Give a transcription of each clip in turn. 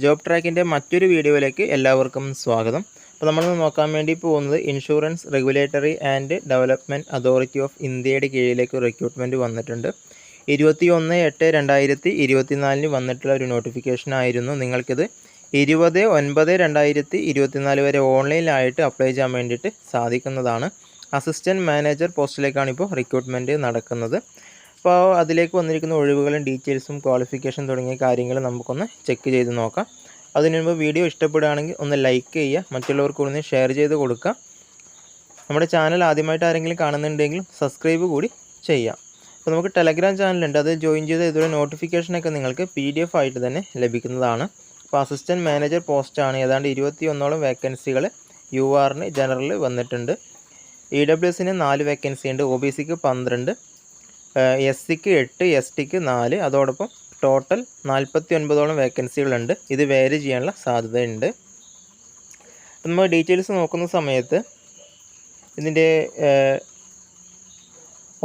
Job ട്രാക്കിന്റെ മറ്റൊരു വീഡിയോയിലേക്ക് എല്ലാവർക്കും സ്വാഗതം. അപ്പോൾ നമ്മൾ നോക്കാൻ വേണ്ടി പോകുന്നത് insurance regulatory and development authority of ഇന്ത്യയുടെ കീഴിലേക്ക് റിക്രൂട്ട്മെന്റ് വന്നിട്ടുണ്ട്. ഇരുപത്തി ഒന്ന് എട്ട് രണ്ടായിരത്തി ഇരുപത്തിനാലിന് വന്നിട്ടുള്ള ഒരു നോട്ടിഫിക്കേഷൻ ആയിരുന്നു. നിങ്ങൾക്കിത് ഇരുപത് ഒൻപത് രണ്ടായിരത്തി ഇരുപത്തിനാല് വരെ ഓൺലൈനിലായിട്ട് അപ്ലൈ ചെയ്യാൻ വേണ്ടിയിട്ട് സാധിക്കുന്നതാണ്. അസിസ്റ്റന്റ് മാനേജർ പോസ്റ്റിലേക്കാണ് ഇപ്പോൾ റിക്രൂട്ട്മെന്റ് നടക്കുന്നത്. അപ്പോൾ അതിലേക്ക് വന്നിരിക്കുന്ന ഒഴിവുകളും ഡീറ്റെയിൽസും ക്വാളിഫിക്കേഷൻ തുടങ്ങിയ കാര്യങ്ങൾ നമുക്കൊന്ന് ചെക്ക് ചെയ്ത് നോക്കാം. അതിനു മുമ്പ് വീഡിയോ ഇഷ്ടപ്പെടുകയാണെങ്കിൽ ഒന്ന് ലൈക്ക് ചെയ്യുക മറ്റുള്ളവർക്ക് ഒന്ന് ഷെയർ ചെയ്ത് കൊടുക്കുക. നമ്മുടെ ചാനൽ ആദ്യമായിട്ട് ആരെങ്കിലും കാണുന്നുണ്ടെങ്കിൽ സബ്സ്ക്രൈബ് കൂടി ചെയ്യാം അപ്പോൾ നമുക്ക് ടെലഗ്രാം ചാനലുണ്ട് അത് ജോയിൻ ചെയ്ത് ഇതുവരെ നോട്ടിഫിക്കേഷനൊക്കെ നിങ്ങൾക്ക് പി ഡി എഫ് ആയിട്ട് തന്നെ ലഭിക്കുന്നതാണ്. അപ്പോൾ അസിസ്റ്റന്റ് മാനേജർ പോസ്റ്റാണ് ഏതാണ്ട് ഇരുപത്തി ഒന്നോളം വേക്കൻസികൾ യു ആറിന് ജനറലിൽ വന്നിട്ടുണ്ട്. ഇ ഡബ്ല്യു എസിന് നാല് വേക്കൻസി ഉണ്ട് ഒ ബി സിക്ക് പന്ത്രണ്ട് എസ് സിക്ക് എട്ട് എസ് ടിക്ക് നാല്. അതോടൊപ്പം ടോട്ടൽ നാൽപ്പത്തി ഒൻപതോളം വേക്കൻസികളുണ്ട് ഇത് വേര് ചെയ്യാനുള്ള സാധ്യതയുണ്ട്. നമ്മൾ ഡീറ്റെയിൽസ് നോക്കുന്ന സമയത്ത് ഇതിന്റെ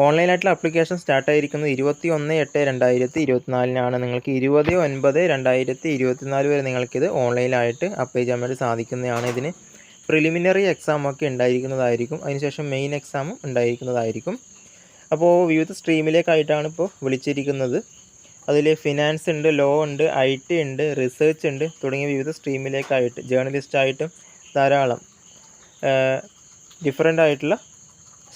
ഓൺലൈനായിട്ടുള്ള അപ്ലിക്കേഷൻ സ്റ്റാർട്ട് ആയിരിക്കുന്നത് ഇരുപത്തി ഒന്ന് എട്ട് രണ്ടായിരത്തി ഇരുപത്തിനാലിനാണ് നിങ്ങൾക്ക് ഇരുപത് ഒൻപത് രണ്ടായിരത്തി ഇരുപത്തിനാല് വരെ നിങ്ങൾക്കിത് ഓൺലൈനായിട്ട് അപ്ലൈ ചെയ്യാൻ വേണ്ടി സാധിക്കുന്നതാണ്. ഇതിന് പ്രിലിമിനറി എക്സാമൊക്കെ ഉണ്ടായിരിക്കുന്നതായിരിക്കും. അതിനുശേഷം മെയിൻ എക്സാമും ഉണ്ടായിരിക്കുന്നതായിരിക്കും. അപ്പോൾ വിവിധ സ്ട്രീമിലേക്കായിട്ടാണ് ഇപ്പോൾ വിളിച്ചിരിക്കുന്നത്. അതിൽ ഫിനാൻസ് ഉണ്ട് ലോ ഉണ്ട് ഐ ടി ഉണ്ട് റിസർച്ച് ഉണ്ട് തുടങ്ങിയ വിവിധ സ്ട്രീമിലേക്കായിട്ട് ജേർണലിസ്റ്റായിട്ടും ധാരാളം ഡിഫറെന്റ് ആയിട്ടുള്ള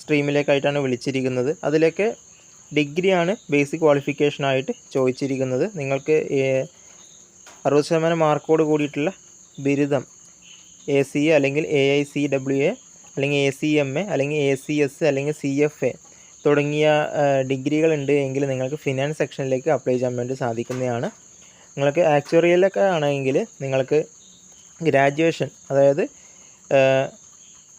സ്ട്രീമിലേക്കായിട്ടാണ് വിളിച്ചിരിക്കുന്നത്. അതിലൊക്കെ ഡിഗ്രിയാണ് ബേസിക് ക്വാളിഫിക്കേഷനായിട്ട് ചോദിച്ചിരിക്കുന്നത്. നിങ്ങൾക്ക് അറുപത് ശതമാനം മാർക്കോട് കൂടിയിട്ടുള്ള ബിരുദം എ സി അല്ലെങ്കിൽ A I C W A അല്ലെങ്കിൽ എ സി എം എ അല്ലെങ്കിൽ എ സി എസ് അല്ലെങ്കിൽ സി എഫ് എ തുടങ്ങിയ ഡിഗ്രികൾ ഉണ്ട് എങ്കിൽ നിങ്ങൾക്ക് ഫിനാൻസ് സെക്ഷനിലേക്ക് അപ്ലൈ ചെയ്യാൻ വേണ്ടി സാധിക്കുന്നതാണ്. നിങ്ങൾക്ക് ആക്ച്വറിയലൊക്കെ ആണെങ്കിൽ നിങ്ങൾക്ക് ഗ്രാജുവേഷൻ അതായത്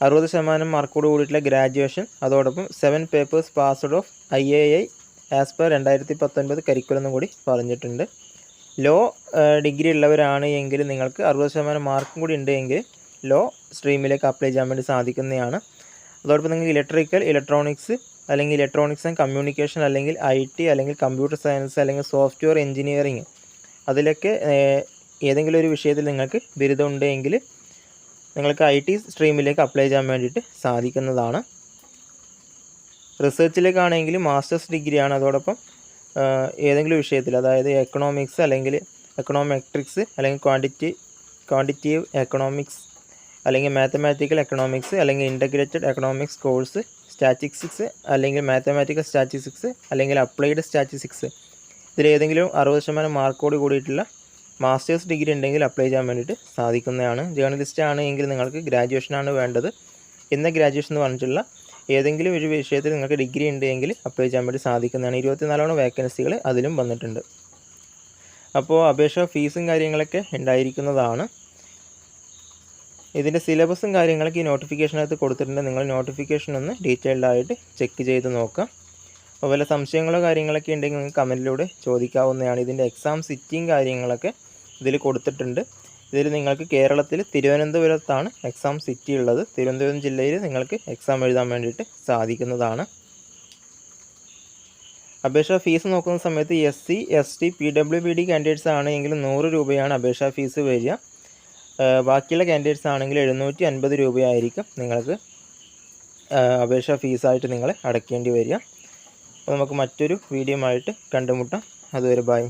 അറുപത് ശതമാനം മാർക്കോട് കൂടിയിട്ടുള്ള ഗ്രാജുവേഷൻ അതോടൊപ്പം seven papers passed of I A I as per രണ്ടായിരത്തി പത്തൊൻപത് കരിക്കുലം കൂടി പറഞ്ഞിട്ടുണ്ട്. ലോ ഡിഗ്രി ഉള്ളവരാണ് എങ്കിൽ നിങ്ങൾക്ക് അറുപത് ശതമാനം മാർക്കും കൂടി ഉണ്ട് എങ്കിൽ ലോ സ്ട്രീമിലേക്ക് അപ്ലൈ ചെയ്യാൻ വേണ്ടി സാധിക്കുന്നതാണ്. അതോടൊപ്പം നിങ്ങൾക്ക് ഇലക്ട്രിക്കൽ ഇലക്ട്രോണിക്സ് അല്ലെങ്കിൽ ഇലക്ട്രോണിക്സ് ആൻഡ് കമ്മ്യൂണിക്കേഷൻ അല്ലെങ്കിൽ ഐ ടി അല്ലെങ്കിൽ കമ്പ്യൂട്ടർ സയൻസ് അല്ലെങ്കിൽ സോഫ്റ്റ്വെയർ എഞ്ചിനീയറിങ് അതിലൊക്കെ ഏതെങ്കിലും ഒരു വിഷയത്തിൽ നിങ്ങൾക്ക് ബിരുദം ഉണ്ടെങ്കിൽ നിങ്ങൾക്ക് ഐ ടി സ്ട്രീമിലേക്ക് അപ്ലൈ ചെയ്യാൻ വേണ്ടിയിട്ട് സാധിക്കുന്നതാണ്. റിസർച്ചിലേക്കാണെങ്കിൽ മാസ്റ്റേഴ്സ് ഡിഗ്രിയാണ് അതോടൊപ്പം ഏതെങ്കിലും വിഷയത്തിൽ അതായത് എക്കണോമിക്സ് അല്ലെങ്കിൽ എക്കണോമെട്രിക്സ് അല്ലെങ്കിൽ ക്വാണ്ടിറ്റി ക്വാണ്ടിറ്റീവ് എക്കണോമിക്സ് അല്ലെങ്കിൽ മാത്തമാറ്റിക്കൽ എക്കണോമിക്സ് അല്ലെങ്കിൽ ഇന്റഗ്രേറ്റഡ് എക്കണോമിക്സ് കോഴ്സ് സ്റ്റാറ്റിസ്റ്റിക്സ് അല്ലെങ്കിൽ മാത്തമാറ്റിക്കൽ സ്റ്റാറ്റിസ്റ്റിക്സ് അല്ലെങ്കിൽ അപ്ലൈഡ് സ്റ്റാറ്റിസ്റ്റിക്സ് ഇതിലേതെങ്കിലും അറുപത് ശതമാനം മാർക്കോട് കൂടിയിട്ടുള്ള മാസ്റ്റേഴ്സ് ഡിഗ്രി ഉണ്ടെങ്കിൽ അപ്ലൈ ചെയ്യാൻ വേണ്ടിയിട്ട് സാധിക്കുന്നതാണ്. ജേർണലിസ്റ്റ് ആണ് എങ്കിൽ നിങ്ങൾക്ക് ഗ്രാജുവേഷനാണ് വേണ്ടത്. എന്ന ഗ്രാജുവേഷൻ എന്ന് പറഞ്ഞിട്ടുള്ള ഏതെങ്കിലും ഒരു വിഷയത്തിൽ നിങ്ങൾക്ക് ഡിഗ്രി ഉണ്ടെങ്കിൽ അപ്ലൈ ചെയ്യാൻ വേണ്ടി സാധിക്കുന്നതാണ്. ഇരുപത്തിനാലോളം വേക്കൻസികൾ അതിലും വന്നിട്ടുണ്ട്. അപ്പോൾ അപേക്ഷ ഫീസും കാര്യങ്ങളൊക്കെ ഉണ്ടായിരിക്കുന്നതാണ്. ഇതിന്റെ സിലബസും കാര്യങ്ങളൊക്കെ ഈ നോട്ടിഫിക്കേഷനകത്ത് കൊടുത്തിട്ടുണ്ട്. നിങ്ങൾ നോട്ടിഫിക്കേഷൻ ഒന്ന് ഡീറ്റെയിൽഡ് ആയിട്ട് ചെക്ക് ചെയ്ത് നോക്കാം അപ്പോൾ വല്ല സംശയങ്ങളോ കാര്യങ്ങളൊക്കെ ഉണ്ടെങ്കിൽ നിങ്ങൾക്ക് കമന്റിലൂടെ ചോദിക്കാവുന്നതാണ്. ഇതിന്റെ എക്സാം സിറ്റിയും കാര്യങ്ങളൊക്കെ ഇതിൽ കൊടുത്തിട്ടുണ്ട്. ഇതിൽ നിങ്ങൾക്ക് കേരളത്തിൽ തിരുവനന്തപുരത്താണ് എക്സാം സിറ്റി ഉള്ളത്. തിരുവനന്തപുരം ജില്ലയിൽ നിങ്ങൾക്ക് എക്സാം എഴുതാൻ വേണ്ടിയിട്ട് സാധിക്കുന്നതാണ്. അപേക്ഷാ ഫീസ് നോക്കുന്ന സമയത്ത് S C S T P W B D candidates ആണെങ്കിൽ നൂറ് രൂപയാണ് അപേക്ഷാ ഫീസ് വരിക. ബാക്കിയുള്ള കാൻഡിഡേറ്റ്സ് ആണെങ്കിൽ എഴുന്നൂറ്റി അൻപത് രൂപയായിരിക്കും നിങ്ങൾക്ക് അപേക്ഷ ഫീസായിട്ട് നിങ്ങൾ അടയ്ക്കേണ്ടി വരിക. അപ്പോൾ നമുക്ക് മറ്റൊരു വീഡിയോ ആയിട്ട് കണ്ടുമുട്ടാം. അതുവരെ ബായ്